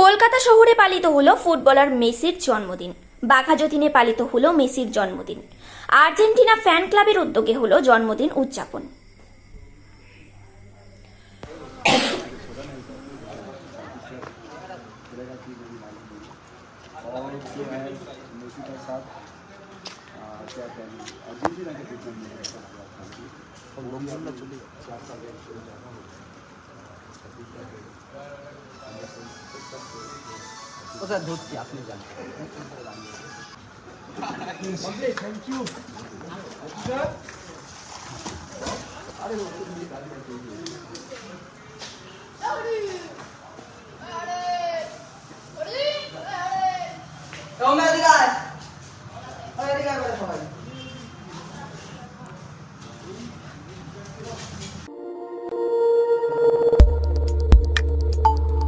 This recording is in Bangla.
কলকাতা শহরে পালিত হলো ফুটবলার মেসির জন্মদিন। বাঘাযতীনে পালিত হলো মেসির জন্মদিন। আর্জেন্টিনা ফ্যান ক্লাবের উদ্যোগে হলো জন্মদিন উদযাপন। স্যার ধরছি আপনি যান ওমে এদিকে আয় ওই